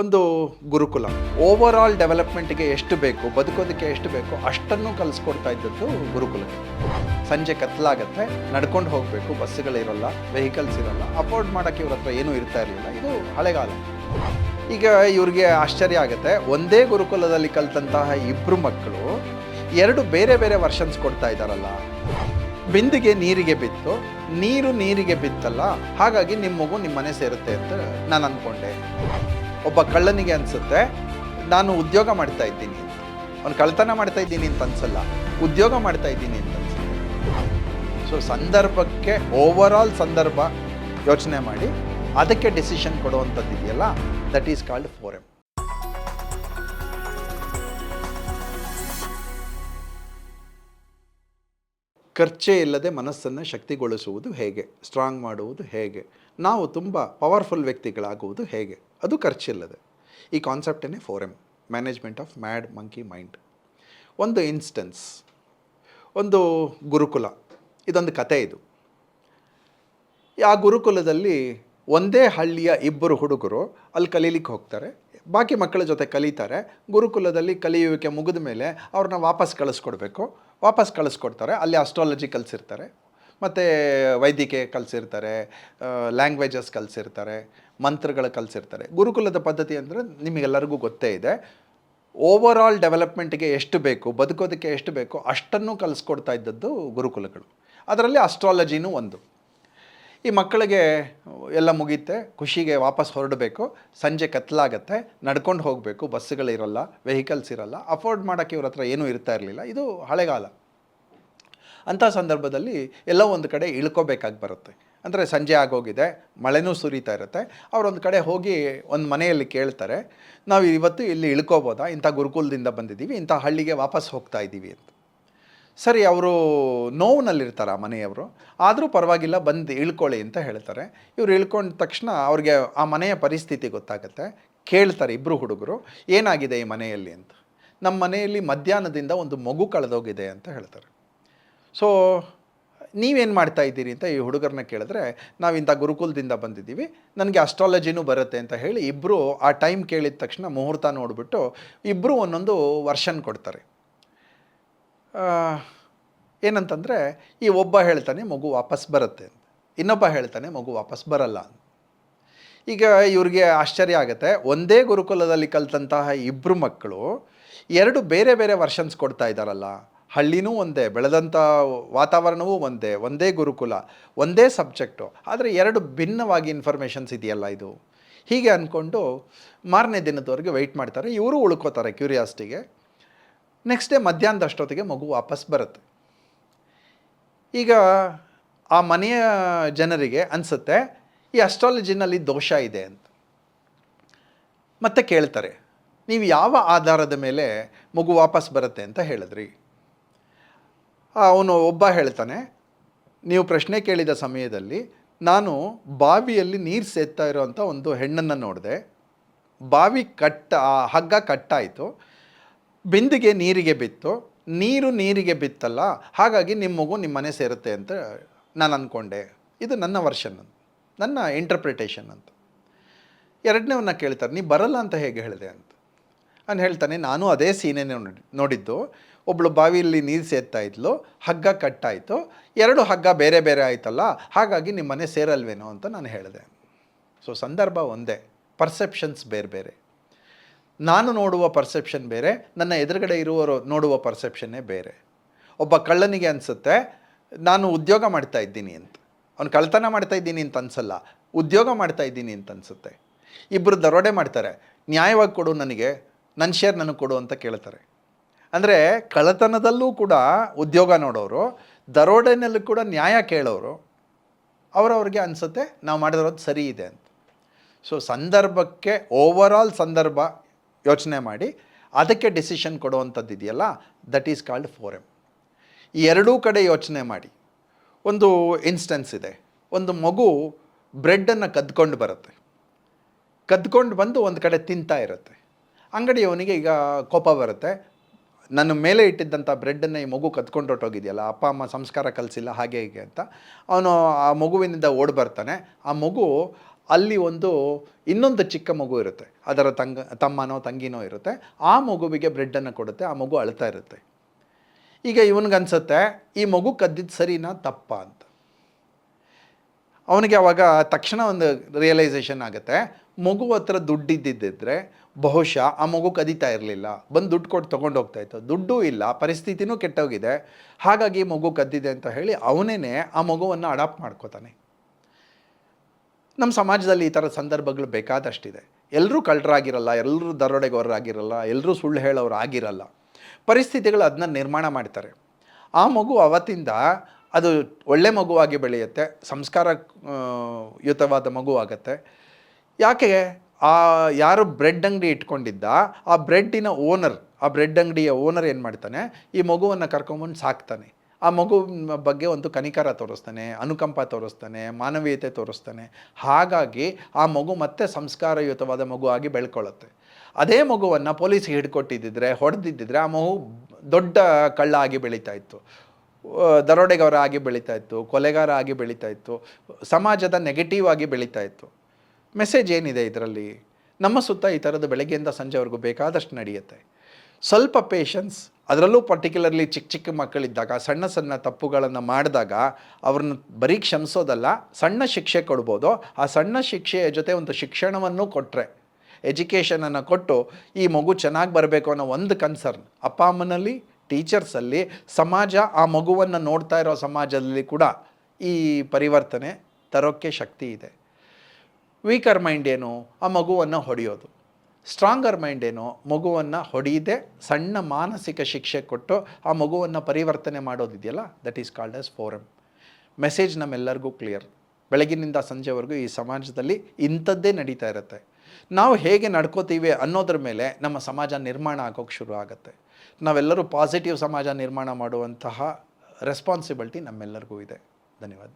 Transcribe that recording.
ಒಂದು ಗುರುಕುಲ. Over all ಡೆವಲಪ್ಮೆಂಟ್ಗೆ ಎಷ್ಟು ಬೇಕು, ಬದುಕೋದಕ್ಕೆ ಎಷ್ಟು ಬೇಕು ಅಷ್ಟನ್ನು ಕಲಿಸ್ಕೊಡ್ತಾ ಇದ್ದದ್ದು ಗುರುಕುಲ. ಸಂಜೆ ಕತ್ಲಾಗತ್ತೆ, ನಡ್ಕೊಂಡು ಹೋಗಬೇಕು ಬಸ್ಸುಗಳಿರಲ್ಲ ವೆಹಿಕಲ್ಸ್ ಇರಲ್ಲ ಅಫೋರ್ಡ್ ಮಾಡೋಕ್ಕೆ ಇವ್ರ ಹತ್ರ ಏನೂ ಇರ್ತಾ ಇರಲಿಲ್ಲ. ಇದು ಹಳೆಗಾಲ. ಈಗ ಇವ್ರಿಗೆ ಆಶ್ಚರ್ಯ ಆಗುತ್ತೆ, ಒಂದೇ ಗುರುಕುಲದಲ್ಲಿ ಕಲಿತಂತಹ ಇಬ್ಬರು ಮಕ್ಕಳು ಎರಡು ಬೇರೆ ಬೇರೆ ವರ್ಷನ್ಸ್ ಕೊಡ್ತಾ ಇದ್ದಾರಲ್ಲ. ಬಿಂದಿಗೆ ನೀರಿಗೆ ಬಿತ್ತು, ನೀರು ನೀರಿಗೆ ಬಿತ್ತಲ್ಲ, ಹಾಗಾಗಿ ನಿಮ್ಮ ಮಗು ನಿಮ್ಮ ಮನೆ ಸೇರುತ್ತೆ ಅಂತ ನಾನು ಅಂದ್ಕೊಂಡೆ ಒಬ್ಬ ಕಳ್ಳನಿಗೆ ಅನಿಸುತ್ತೆ, ನಾನು ಉದ್ಯೋಗ ಮಾಡ್ತಾ ಇದ್ದೀನಿ. ಅವ್ನು ಕಳ್ತನ ಮಾಡ್ತಾ ಇದ್ದೀನಿ ಅಂತ ಅನ್ಸಲ್ಲ, ಉದ್ಯೋಗ ಮಾಡ್ತಾ ಇದ್ದೀನಿ ಅಂತ ಅನ್ಸುತ್ತೆ. ಸೊ ಸಂದರ್ಭಕ್ಕೆ ಓವರ್ ಆಲ್ ಸಂದರ್ಭ ಯೋಚನೆ ಮಾಡಿ, ಅದಕ್ಕೆ ಡಿಸಿಷನ್ ಕೊಡುವಂಥದ್ದು ಇದೆಯಲ್ಲ that is called four M ಖರ್ಚೇ ಇಲ್ಲದೆ ಮನಸ್ಸನ್ನು ಶಕ್ತಿಗೊಳಿಸುವುದು ಹೇಗೆ? ಸ್ಟ್ರಾಂಗ್ ಮಾಡುವುದು ಹೇಗೆ? ನಾವು ತುಂಬ ಪವರ್ಫುಲ್ ವ್ಯಕ್ತಿಗಳಾಗುವುದು ಹೇಗೆ? ಅದು ಖರ್ಚಿಲ್ಲದೆ. ಈ ಕಾನ್ಸೆಪ್ಟನ್ನೇ four M management of mad monkey mind. ಒಂದು ಇನ್ಸ್ಟೆನ್ಸ್, ಒಂದು ಗುರುಕುಲ, ಇದೊಂದು ಕತೆ ಇದು. ಆ ಗುರುಕುಲದಲ್ಲಿ ಒಂದೇ ಹಳ್ಳಿಯ ಇಬ್ಬರು ಹುಡುಗರು ಅಲ್ಲಿ ಕಲೀಲಿಕ್ಕೆ ಹೋಗ್ತಾರೆ. ಬಾಕಿ ಮಕ್ಕಳ ಜೊತೆ ಕಲಿತಾರೆ. ಗುರುಕುಲದಲ್ಲಿ ಕಲಿಯುವಿಕೆ ಮುಗಿದ ಮೇಲೆ ಅವ್ರನ್ನ ವಾಪಸ್ ಕಳಿಸ್ಕೊಡ್ಬೇಕು. ವಾಪಸ್ ಕಳಿಸ್ಕೊಡ್ತಾರೆ. ಅಲ್ಲಿ ಅಸ್ಟ್ರಾಲಜಿ ಕಲಿಸಿರ್ತಾರೆ. ಮತ್ತು ವೈದ್ಯಕೀಯ ಕಲಿಸಿರ್ತಾರೆ ಲ್ಯಾಂಗ್ವೇಜಸ್ ಕಲಿಸಿರ್ತಾರೆ, ಮಂತ್ರಗಳು ಕಲಿಸಿರ್ತಾರೆ. ಗುರುಕುಲದ ಪದ್ಧತಿ ಅಂದರೆ ನಿಮಗೆಲ್ಲರಿಗೂ ಗೊತ್ತೇ ಇದೆ. ಓವರ್ ಆಲ್ ಡೆವಲಪ್ಮೆಂಟ್ಗೆ ಎಷ್ಟು ಬೇಕು, ಬದುಕೋದಕ್ಕೆ ಎಷ್ಟು ಬೇಕು ಅಷ್ಟನ್ನು ಕಲಿಸ್ಕೊಡ್ತಾ ಇದ್ದದ್ದು ಗುರುಕುಲಗಳು. ಅದರಲ್ಲಿ ಅಸ್ಟ್ರಾಲಜಿನೂ ಒಂದು. ಈ ಮಕ್ಕಳಿಗೆ ಎಲ್ಲ ಮುಗೀತೆ, ಖುಷಿಗೆ ವಾಪಸ್ ಹೊರಡಬೇಕು, ಸಂಜೆ ಕತ್ತಲಾಗತ್ತೆ ನಡ್ಕೊಂಡು ಹೋಗಬೇಕು, ಬಸ್ಸುಗಳಿರಲ್ಲ ವೆಹಿಕಲ್ಸ್ ಇರಲ್ಲ ಅಫೋರ್ಡ್ ಮಾಡೋಕ್ಕೆ ಇವ್ರ ಹತ್ರ ಏನೂ ಇರ್ತಾ ಇರಲಿಲ್ಲ. ಇದು ಹಳೆಗಾಲ. ಅಂಥ ಸಂದರ್ಭದಲ್ಲಿ ಎಲ್ಲೋ ಒಂದು ಕಡೆ ಇಳ್ಕೋಬೇಕಾಗಿ ಬರುತ್ತೆ. ಅಂದರೆ ಸಂಜೆ ಆಗೋಗಿದೆ, ಮಳೆನೂ ಸುರಿತಾ ಇರುತ್ತೆ. ಅವರೊಂದು ಕಡೆ ಹೋಗಿ ಒಂದು ಮನೆಯಲ್ಲಿ ಕೇಳ್ತಾರೆ, ನಾವು ಇವತ್ತು ಇಲ್ಲಿ ಇಳ್ಕೋಬೋದಾ? ಇಂಥ ಗುರುಕುಲದಿಂದ ಬಂದಿದ್ದೀವಿ, ಇಂಥ ಹಳ್ಳಿಗೆ ವಾಪಸ್ ಹೋಗ್ತಾ ಇದ್ದೀವಿ ಅಂತ. ಸರಿ, ಅವರು ನೋವಿನಲ್ಲಿರ್ತಾರೆ ಆ ಮನೆಯವರು. ಆದರೂ ಪರವಾಗಿಲ್ಲ, ಬಂದು ಇಳ್ಕೊಳ್ಳಿ ಅಂತ ಹೇಳ್ತಾರೆ. ಇವರು ಇಳ್ಕೊಂಡ ತಕ್ಷಣ ಅವ್ರಿಗೆ ಆ ಮನೆಯ ಪರಿಸ್ಥಿತಿ ಗೊತ್ತಾಗುತ್ತೆ. ಕೇಳ್ತಾರೆ ಇಬ್ಬರು ಹುಡುಗರು, ಏನಾಗಿದೆ ಈ ಮನೆಯಲ್ಲಿ? ಅಂತ. ನಮ್ಮ ಮನೆಯಲ್ಲಿ ಮಧ್ಯಾಹ್ನದಿಂದ ಒಂದು ಮಗು ಕಳೆದೋಗಿದೆ ಅಂತ ಹೇಳ್ತಾರೆ. ಸೊ ನೀವೇನು ಮಾಡ್ತಾ ಇದ್ದೀರಿ ಅಂತ ಈ ಹುಡುಗರನ್ನ ಕೇಳಿದ್ರೆ ನಾವು ಇಂಥ ಗುರುಕುಲದಿಂದ ಬಂದಿದ್ದೀವಿ. ನನಗೆ ಅಸ್ಟ್ರಾಲಜಿನೂ ಬರುತ್ತೆ ಅಂತ ಹೇಳಿ ಇಬ್ಬರು ಆ ಟೈಮ್ ಕೇಳಿದ ತಕ್ಷಣ ಮುಹೂರ್ತ ನೋಡಿಬಿಟ್ಟು ಇಬ್ಬರು ಒಂದೊಂದು ವರ್ಷನ್ ಕೊಡ್ತಾರೆ. ಏನಂತಂದರೆ, ಈ ಒಬ್ಬ ಹೇಳ್ತಾನೆ ಮಗು ವಾಪಸ್ ಬರುತ್ತೆ ಅಂತ. ಇನ್ನೊಬ್ಬ ಹೇಳ್ತಾನೆ ಮಗು ವಾಪಸ್ ಬರಲ್ಲ ಅಂತ. ಈಗ ಇವ್ರಿಗೆ ಆಶ್ಚರ್ಯ ಆಗುತ್ತೆ. ಒಂದೇ ಗುರುಕುಲದಲ್ಲಿ ಕಲಿತಂತಹ ಇಬ್ಬರು ಮಕ್ಕಳು ಎರಡು ಬೇರೆ ಬೇರೆ ವರ್ಷನ್ಸ್ ಕೊಡ್ತಾ ಇದ್ದಾರಲ್ಲ ಹಳ್ಳಿನೂ ಒಂದೇ, ಬೆಳೆದಂಥ ವಾತಾವರಣವೂ ಒಂದೇ ಒಂದೇ ಗುರುಕುಲ, ಒಂದೇ ಸಬ್ಜೆಕ್ಟು. ಆದರೆ ಎರಡು ಭಿನ್ನವಾಗಿ ಇನ್ಫಾರ್ಮೇಷನ್ಸ್ ಇದೆಯಲ್ಲ ಇದು. ಹೀಗೆ ಅಂದ್ಕೊಂಡು ಮಾರನೇ ದಿನದವರೆಗೆ ವೆಯ್ಟ್ ಮಾಡ್ತಾರೆ. ಇವರು ಉಳ್ಕೋತಾರೆ ಕ್ಯೂರಿಯಾಸಿಟಿಗೆ ನೆಕ್ಸ್ಟ್ ಡೇ ಮಧ್ಯಾಹ್ನದ ಅಷ್ಟೊತ್ತಿಗೆ ಮಗು ವಾಪಸ್ ಬರುತ್ತೆ. ಈಗ ಆ ಮನೆಯ ಜನರಿಗೆ ಅನಿಸುತ್ತೆ, ಈ ಅಸ್ಟ್ರಾಲಜಿನಲ್ಲಿ ದೋಷ ಇದೆ ಅಂತ. ಮತ್ತೆ ಕೇಳ್ತಾರೆ, ನೀವು ಯಾವ ಆಧಾರದ ಮೇಲೆ ಮಗು ವಾಪಸ್ ಬರುತ್ತೆ ಅಂತ ಹೇಳಿದ್ರಿ. ಅವನು ಒಬ್ಬ ಹೇಳ್ತಾನೆ, ನೀವು ಪ್ರಶ್ನೆ ಕೇಳಿದ ಸಮಯದಲ್ಲಿ ನಾನು ಬಾವಿಯಲ್ಲಿ ನೀರು ಸೇದ್ತಾ ಇರೋವಂಥ ಒಂದು ಹೆಣ್ಣನ್ನು ನೋಡಿದೆ. ಬಾವಿ ಕಟ್ಟ ಹಗ್ಗ ಕಟ್ಟಾಯಿತು. ಬಿಂದಿಗೆ ನೀರಿಗೆ ಬಿತ್ತು. ನೀರು ನೀರಿಗೆ ಬಿತ್ತಲ್ಲ, ಹಾಗಾಗಿ ನಿಮ್ಮ ಮಗು ನಿಮ್ಮ ಮನೆ ಸೇರುತ್ತೆ ಅಂತ ನಾನು ಅಂದ್ಕೊಂಡೆ ಇದು ನನ್ನ ವರ್ಷನ್ ನನ್ನ ಇಂಟರ್ಪ್ರಿಟೇಷನ್ ಅಂತ. ಎರಡನೇವನ್ನ ಕೇಳ್ತಾರೆ, ನೀ ಬರಲ್ಲ ಅಂತ ಹೇಗೆ ಹೇಳಿದೆ? ಅಂತ. ನಾನು ಹೇಳ್ತಾನೆ, ನಾನು ಅದೇ ಸೀನೆ ನೋಡಿ, ನೋಡಿದ್ದು. ಒಬ್ಳು ಬಾವಿಯಲ್ಲಿ ನೀರು ಸೇರ್ತಾ ಇದ್ಲು, ಹಗ್ಗ ಕಟ್ಟಾಯಿತು. ಎರಡು ಹಗ್ಗ ಬೇರೆ ಬೇರೆ ಆಯ್ತಲ್ಲ, ಹಾಗಾಗಿ ನಿಮ್ಮ ಮನೆ ಸೇರಲ್ವೇನೋ ಅಂತ ನಾನು ಹೇಳಿದೆ. ಸೊ ಸಂದರ್ಭ ಒಂದೇ ಪರ್ಸೆಪ್ಷನ್ಸ್ ಬೇರೆ ಬೇರೆ. ನಾನು ನೋಡುವ ಪರ್ಸೆಪ್ಷನ್ ಬೇರೆ, ನನ್ನ ಎದುರುಗಡೆ ಇರುವವರು ನೋಡುವ ಪರ್ಸೆಪ್ಷನ್ನೇ ಬೇರೆ. ಒಬ್ಬ ಕಳ್ಳನಿಗೆ ಅನಿಸುತ್ತೆ, ನಾನು ಉದ್ಯೋಗ ಮಾಡ್ತಾ ಇದ್ದೀನಿ ಅಂತ. ಅವ್ನು ಕಳ್ತನ ಮಾಡ್ತಾ ಇದ್ದೀನಿ ಅಂತ ಅನ್ಸಲ್ಲ, ಉದ್ಯೋಗ ಮಾಡ್ತಾ ಇದ್ದೀನಿ ಅಂತ ಅನಿಸುತ್ತೆ. ಇಬ್ಬರು ದರೋಡೆ ಮಾಡ್ತಾರೆ, ನ್ಯಾಯವಾಗಿ ಕೊಡು ನನಗೆ, ನನ್ನ ಶೇರ್ ನನಗೆ ಕೊಡು ಅಂತ ಕೇಳ್ತಾರೆ. ಅಂದರೆ ಕಳ್ಳತನದಲ್ಲೂ ಕೂಡ ಉದ್ಯೋಗ ನೋಡೋರು, ದರೋಡೆನಲ್ಲೂ ಕೂಡ ನ್ಯಾಯ ಕೇಳೋರು, ಅವರವ್ರಿಗೆ ಅನಿಸುತ್ತೆ ನಾವು ಮಾಡಿರೋದು ಸರಿ ಇದೆ ಅಂತ. ಸೊ ಸಂದರ್ಭಕ್ಕೆ ಓವರ್ ಆಲ್ ಸಂದರ್ಭ ಯೋಚನೆ ಮಾಡಿ, ಅದಕ್ಕೆ ಡಿಸಿಷನ್ ಕೊಡುವಂಥದ್ದು ಇದೆಯಲ್ಲ that is called four M ಈ ಎರಡೂ ಕಡೆ ಯೋಚನೆ ಮಾಡಿ. ಒಂದು ಇನ್ಸ್ಟೆನ್ಸ್ ಇದೆ. ಒಂದು ಮಗು ಬ್ರೆಡ್ಡನ್ನು ಕದ್ಕೊಂಡು ಬರುತ್ತೆ. ಕದ್ಕೊಂಡು ಬಂದು ಒಂದು ಕಡೆ ತಿಂತಾ ಇರುತ್ತೆ. ಅಂಗಡಿಯವನಿಗೆ ಈಗ ಕೋಪ ಬರುತ್ತೆ. ನನ್ನ ಮೇಲೆ ಇಟ್ಟಿದ್ದಂಥ ಬ್ರೆಡ್ಡನ್ನು ಈ ಮಗು ಕದ್ಕೊಂಡು ಹೊರಟೋಗಿದೆಯಲ್ಲ, ಅಪ್ಪ, ಅಮ್ಮ ಸಂಸ್ಕಾರ ಕಲಿಸಿಲ್ಲ, ಹಾಗೆ ಹೀಗೆ ಅಂತ. ಅವನು ಆ ಮಗುವಿನಿಂದ ಓಡಿ ಬರ್ತಾನೆ. ಆ ಮಗು ಅಲ್ಲಿ ಒಂದು ಇನ್ನೊಂದು ಚಿಕ್ಕ ಮಗು ಇರುತ್ತೆ. ಅದರ ತಂಗ, ತಮ್ಮನೋ, ತಂಗಿನೋ ಇರುತ್ತೆ. ಆ ಮಗುವಿಗೆ ಬ್ರೆಡ್ಡನ್ನು ಕೊಡುತ್ತೆ. ಆ ಮಗು ಅಳ್ತಾ ಇರುತ್ತೆ. ಈಗ ಇವನಿಗನ್ಸುತ್ತೆ, ಈ ಮಗು ಕದ್ದಿದ್ದು ಸರಿನಾ ತಪ್ಪ ಅಂತ. ಅವನಿಗೆ ಅವಾಗ ತಕ್ಷಣ ಒಂದು ರಿಯಲೈಸೇಷನ್ ಆಗುತ್ತೆ. ಮಗು ಹತ್ರ ದುಡ್ಡಿದ್ದಿದ್ದರೆ ಬಹುಶಃ ಆ ಮಗು ಕದೀತಾ ಇರಲಿಲ್ಲ. ಬಂದು ದುಡ್ಡು ಕೊಟ್ಟು ತೊಗೊಂಡು ಹೋಗ್ತಾ ಇತ್ತು. ದುಡ್ಡು ಇಲ್ಲ, ಪರಿಸ್ಥಿತಿನೂ ಕೆಟ್ಟೋಗಿದೆ. ಹಾಗಾಗಿ ಮಗು ಕದ್ದಿದೆ ಅಂತ ಹೇಳಿ ಅವನೇ ಆ ಮಗುವನ್ನು ಅಡಾಪ್ಟ್ ಮಾಡ್ಕೋತಾನೆ. ನಮ್ಮ ಸಮಾಜದಲ್ಲಿ ಈ ಥರ ಸಂದರ್ಭಗಳು ಬೇಕಾದಷ್ಟಿದೆ. ಎಲ್ಲರೂ ಕಳ್ಳರಾಗಿರಲ್ಲ ಎಲ್ಲರೂ ದರೋಡೆಗೋರರಾಗಿರಲ್ಲ ಎಲ್ಲರೂ ಸುಳ್ಳು ಹೇಳೋರು ಆಗಿರಲ್ಲ ಪರಿಸ್ಥಿತಿಗಳು ಅದನ್ನ ನಿರ್ಮಾಣ ಮಾಡ್ತಾರೆ. ಆ ಮಗು ಅವತ್ತಿಂದ ಅದು ಒಳ್ಳೆ ಮಗುವಾಗಿ ಬೆಳೆಯುತ್ತೆ, ಸಂಸ್ಕಾರ ಯುತವಾದ ಮಗು ಆಗುತ್ತೆ. ಯಾಕೆ? ಆ, ಯಾರು ಬ್ರೆಡ್ ಅಂಗಡಿ ಇಟ್ಕೊಂಡಿದ್ದ, ಆ ಬ್ರೆಡ್ಡಿನ ಓನರ್, ಆ ಬ್ರೆಡ್ ಅಂಗಡಿಯ ಓನರ್ ಏನು ಮಾಡ್ತಾನೆ? ಈ ಮಗುವನ್ನು ಕರ್ಕೊಂಬಂದು ಸಾಕ್ತಾನೆ. ಆ ಮಗು ಬಗ್ಗೆ ಒಂದು ಕನಿಕರ ತೋರಿಸ್ತಾನೆ, ಅನುಕಂಪ ತೋರಿಸ್ತಾನೆ, ಮಾನವೀಯತೆ ತೋರಿಸ್ತಾನೆ. ಹಾಗಾಗಿ ಆ ಮಗು ಮತ್ತೆ ಸಂಸ್ಕಾರಯುತವಾದ ಮಗು ಆಗಿ ಬೆಳ್ಕೊಳ್ಳುತ್ತೆ ಅದೇ ಮಗುವನ್ನು ಪೊಲೀಸ್ಗೆ ಹಿಡ್ಕೊಟ್ಟಿದ್ದಿದ್ರೆ, ಹೊಡೆದಿದ್ದಿದ್ರೆ ಆ ಮಗು ದೊಡ್ಡ ಕಳ್ಳ ಆಗಿ ಬೆಳೀತಾ ಇತ್ತು. ದರೋಡೆಗಾರ ಆಗಿ ಬೆಳೀತಾ ಇತ್ತು ಕೊಲೆಗಾರ ಆಗಿ ಬೆಳೀತಾ ಇತ್ತು, ಸಮಾಜದ ನೆಗೆಟಿವ್ ಆಗಿ ಬೆಳೀತಾ ಇತ್ತು. ಮೆಸೇಜ್ ಏನಿದೆ ಇದರಲ್ಲಿ? ನಮ್ಮ ಸುತ್ತ ಈ ಥರದ ಬೆಳಗ್ಗೆಯಿಂದ ಸಂಜೆವರೆಗೂ ಬೇಕಾದಷ್ಟು ನಡೆಯುತ್ತೆ. ಸ್ವಲ್ಪ ಪೇಷನ್ಸ್ ಅದರಲ್ಲೂ ಪರ್ಟಿಕ್ಯುಲರ್ಲಿ ಚಿಕ್ಕ ಚಿಕ್ಕ ಮಕ್ಕಳಿದ್ದಾಗ, ಸಣ್ಣ ಸಣ್ಣ ತಪ್ಪುಗಳನ್ನು ಮಾಡಿದಾಗ, ಅವ್ರನ್ನ ಬರೀ ಕ್ಷಮಿಸೋದಲ್ಲ, ಸಣ್ಣ ಶಿಕ್ಷೆ ಕೊಡ್ಬೋದು. ಆ ಸಣ್ಣ ಶಿಕ್ಷೆಯ ಜೊತೆ ಒಂದು ಶಿಕ್ಷಣವನ್ನು ಕೊಟ್ಟರೆ ಎಜುಕೇಷನನ್ನು ಕೊಟ್ಟು, ಈ ಮಗು ಚೆನ್ನಾಗಿ ಬರಬೇಕು ಅನ್ನೋ ಒಂದು ಕನ್ಸರ್ನ್ ಅಪ್ಪ ಅಮ್ಮನಲ್ಲಿ ಟೀಚರ್ಸಲ್ಲಿ ಸಮಾಜ ಆ ಮಗುವನ್ನು ನೋಡ್ತಾ ಇರೋ ಸಮಾಜದಲ್ಲಿ ಕೂಡ ಈ ಪರಿವರ್ತನೆ ತರೋಕ್ಕೆ ಶಕ್ತಿ ಇದೆ. ವೀಕರ್ ಮೈಂಡ್ ಏನು? ಆ ಮಗುವನ್ನು ಹೊಡೆಯೋದು. ಸ್ಟ್ರಾಂಗರ್ ಮೈಂಡ್ ಏನು? ಮಗುವನ್ನು ಹೊಡೆಯದೆ ಸಣ್ಣ ಮಾನಸಿಕ ಶಿಕ್ಷೆ ಕೊಟ್ಟು ಆ ಮಗುವನ್ನು ಪರಿವರ್ತನೆ ಮಾಡೋದಿದೆಯಲ್ಲ that is called as forum message ನಮ್ಮೆಲ್ಲರಿಗೂ ಕ್ಲಿಯರ್ ಬೆಳಗಿನಿಂದ ಸಂಜೆವರೆಗೂ ಈ ಸಮಾಜದಲ್ಲಿ ಇಂಥದ್ದೇ ನಡೀತಾ ಇರುತ್ತೆ. ನಾವು ಹೇಗೆ ನಡ್ಕೋತೀವಿ ಅನ್ನೋದ್ರ ಮೇಲೆ ನಮ್ಮ ಸಮಾಜ ನಿರ್ಮಾಣ ಆಗೋಕ್ಕೆ ಶುರು ಆಗುತ್ತೆ. ನಾವೆಲ್ಲರೂ ಪಾಸಿಟಿವ್ ಸಮಾಜ ನಿರ್ಮಾಣ ಮಾಡುವಂತಹ ರೆಸ್ಪಾನ್ಸಿಬಿಲಿಟಿ ನಮ್ಮೆಲ್ಲರಿಗೂ ಇದೆ. ಧನ್ಯವಾದ.